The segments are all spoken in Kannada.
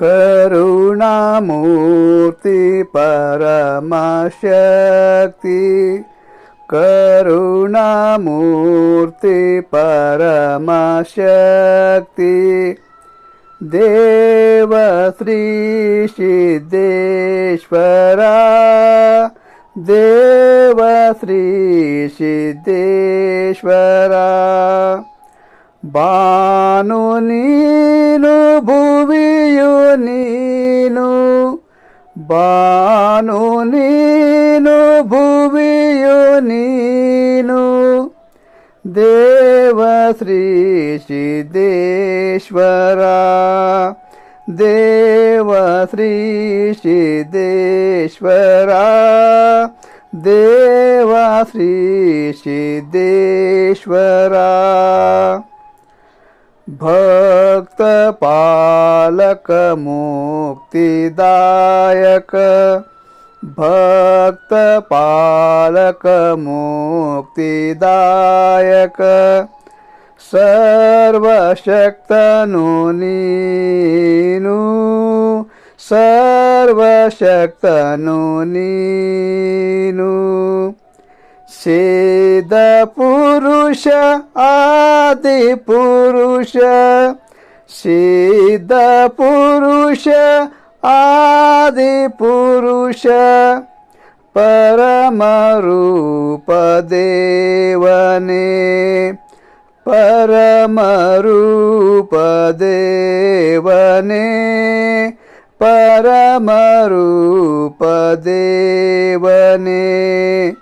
करुणामूर्ति परमाशक्ति करुणामूर्ति परमाशक्ति। देवश्री सिदेश्वरा भानुनीनु देव श्री सिद्धेश्वरा ಬಾನು ನೀನು ಭುವಿಯು ನೀನು ಬಾನು ನೀನು ಭುವಿಯು ನೀನು ದೇವ ಶ್ರೀ ಸಿದ್ದೇಶ್ವರ ದೇವ ಶ್ರೀ ಸಿದ್ದೇಶ್ವರ ದೇವ ಶ್ರೀ ಸಿದ್ದೇಶ್ವರ भक्त पालक मुक्तिदायक। भक्त पालक मुक्तिदायक। सर्वशक्तनुनीनु सर्वशक्तनुनीनु। शीदपुरुष आदिपुरुष शीदपुरुष आदिपुरुष परमरूपदेवने परमरूपदेवने परमरूपदेवने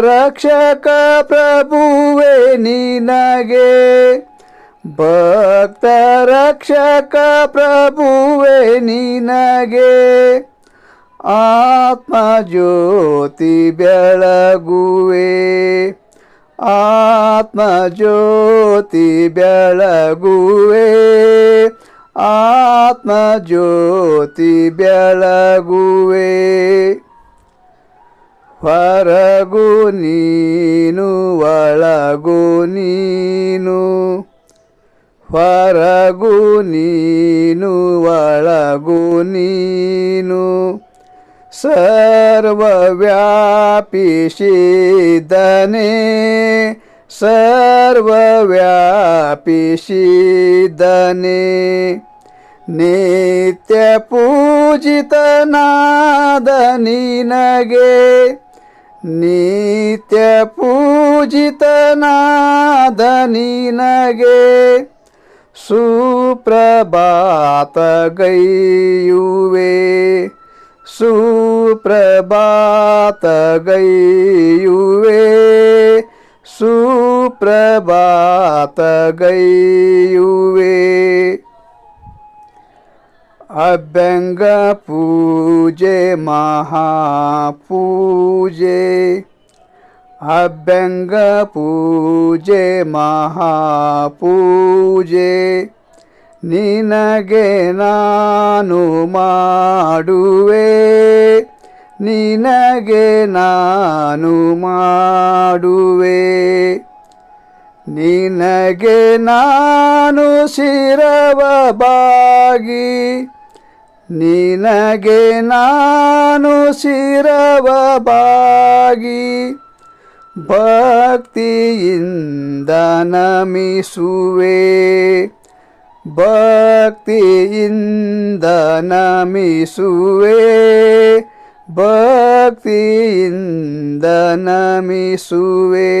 ರಕ್ಷಕ ಪ್ರಭುವೆ ನಿನಗೆ. ಭಕ್ತ ರಕ್ಷಕ ಪ್ರಭುವೆ ನಿನಗೆ. ಆತ್ಮ ಜ್ಯೋತಿ ಬೆಳಗುವೆ. ಆತ್ಮ ಜ್ಯೋತಿ ಬೆಳಗುವೆ. ಆತ್ಮ ಜ್ಯೋತಿ ಬೆಳಗುವೆ. ಹೊರಗು ನೀನು ಒಳಗು ನೀನು ಹೊರಗು ನೀನು ಒಳಗು ನೀನು ಸರ್ವವ್ಯಾಪಿಸಿದನೆ ಸರ್ವವ್ಯಾಪಿಸಿದನೆ ನಿತ್ಯ ಪೂಜಿತನಾದ ನಿನಗೆ ನಿತ್ಯ ಪೂಜಿತನಾದ ಅಭ್ಯಂಗ ಪೂಜೆ, ಮಹಾಪೂಜೆ. ಅಭ್ಯಂಗ ಪೂಜೆ, ಮಹಾಪೂಜೆ. ನಿನಗೆ ನಾನು ಮಾಡುವೆ. ನಿನಗೆ ನಾನು ಮಾಡುವೆ. ನಿನಗೆ ನಾನು ಶಿರವ ಬಾಗಿ. ನಿನಗೆ ನಾನು ಶಿರವ ಬಾಗಿ ಭಕ್ತಿಯಿಂದ ನಮಿಸುವೆ. ಭಕ್ತಿಯಿಂದ ನಮಿಸುವೆ. ಭಕ್ತಿಯಿಂದ ನಮಿಸುವೆ.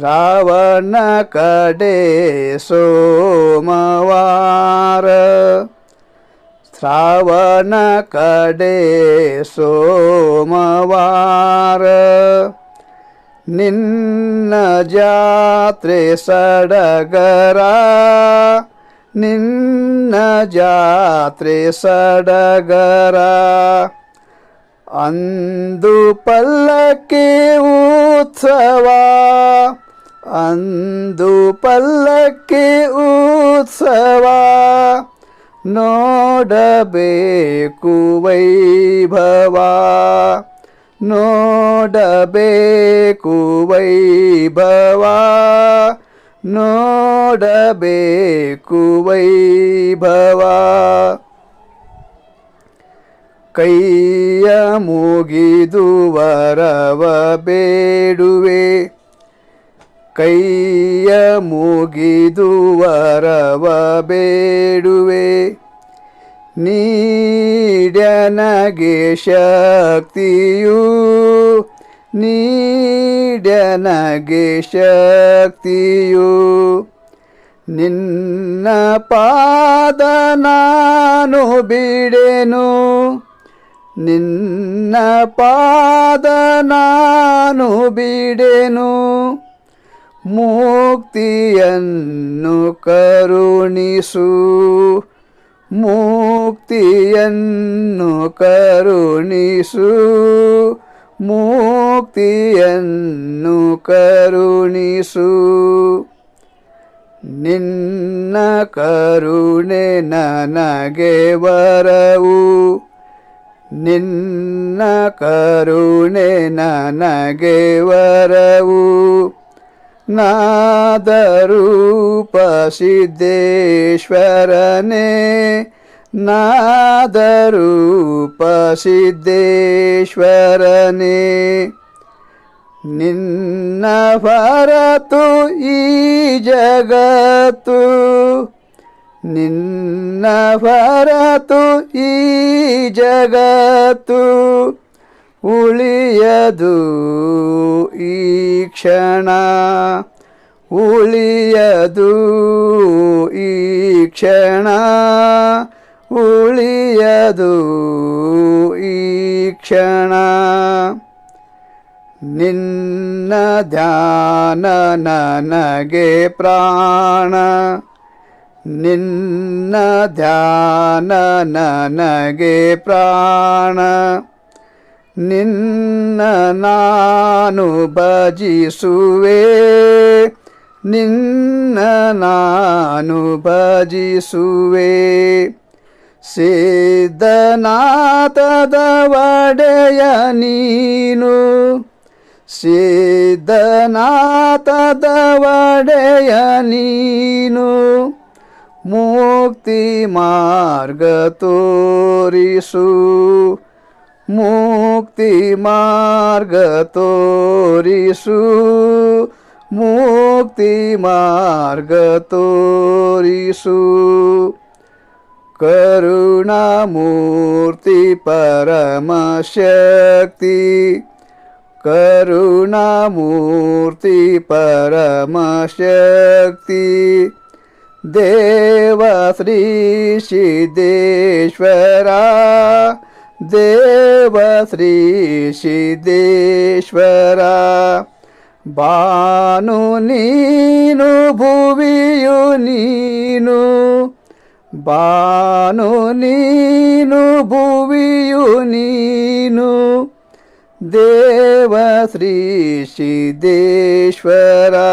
ಶ್ರಾವಣ ಕಡೆ ಸೋಮವಾರ. ಶ್ರಾವಣ ಕಡೆ ಸೋಮವಾರ. ನಿನ್ನ ಜಾತ್ರೆ ಸಡಗರ. ನಿನ್ನ ಜಾತ್ರೆ ಸಡಗರ. ಅಂದು ಪಲ್ಲಕ್ಕಿ ಉತ್ಸವ. ಅಂದು ಪಲ್ಲಕ್ಕಿ ಉತ್ಸವ ನೋಡಬೇಕು ವೈಭವ. ನೋಡಬೇಕು ವೈಭವ. ನೋಡಬೇಕು ವೈಭವ. ಕೈಯ ಮುಗಿದು ವರವ ಬೇಡುವೆ. ಕೈಯ ಮುಗಿದು ವರವ ಬೇಡುವೆ. ನೀಡನಗೆ ಶಕ್ತಿಯು ನೀಡನಗೆ ಶಕ್ತಿಯು. ನಿನ್ನ ಪಾದ ನಾನು ಬಿಡೆನು, ನಿನ್ನ ಪಾದ ನಾನು ಬಿಡೆನು. ಮುಕ್ತಿಯನ್ನು ಕರುಣಿಸು. ಮುಕ್ತಿಯನ್ನು ಕರುಣಿಸು. ಮುಕ್ತಿಯನ್ನು ಕರುಣಿಸು. ನಿನ್ನ ಕರುಣೆ ನನಗೆ ವರವು ನಿನ್ನ ಕರುಣೆ ನನಗೆ ವರವು ನಾದರೂಪ ಸಿದ್ದೇಶ್ವರನೇ ನಾದರೂಪ ಸಿದ್ದೇಶ್ವರನೇ ನಿನ್ನ ಹೊರತು ಈ ಜಗತ್ತು ನಿನ್ನ ಹೊರತು ಈ ಜಗತ್ತು ಉಳಿಯದು ಈ ಕ್ಷಣ. ಉಳಿಯದು ಈ ಕ್ಷಣ. ಉಳಿಯದು ಈ ಕ್ಷಣ. ನಿನ್ನ ಧ್ಯಾನ ನನಗೆ ಪ್ರಾಣ. ನಿನ್ನ ಧ್ಯಾನ ನನಗೆ ಪ್ರಾಣ. ನಿನ್ನ ನಾನು ಭಜಿಸುವೆ. ನಿನ್ನ ನಾನು ಭಜಿಸುವೆ. ಸಿದ್ಧನಾಥದ ಒಡೆಯ ನೀನು. ಸಿದ್ಧನಾಥದ ಒಡೆಯ ನೀನು. ಮುಕ್ತಿ ಮಾರ್ಗ ತೋರಿಸು. मुक्तिमार्गतोरिषु मुक्तिमार्गतोरिषु। रिषु मोक्ति मार्गतो परमशक्ति करुणामूर्ति परमशक्ति। देवश्रीश्रिदेश्वरा देवश्रीश्रिदेश्वरा बानु भुवि यो नीनु बनोनीनु भुवि यु नीनु देवाश्री श्रिदेश्वरा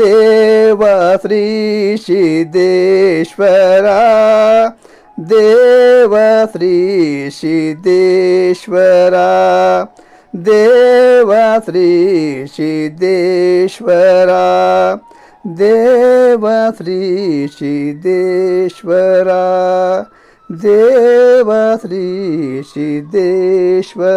देवश्री देव श्री सिद्धेश्वरा. देव श्री सिद्धेश्वरा. देव श्री सिद्धेश्वरा. देव श्री सिद्धेश्वरा.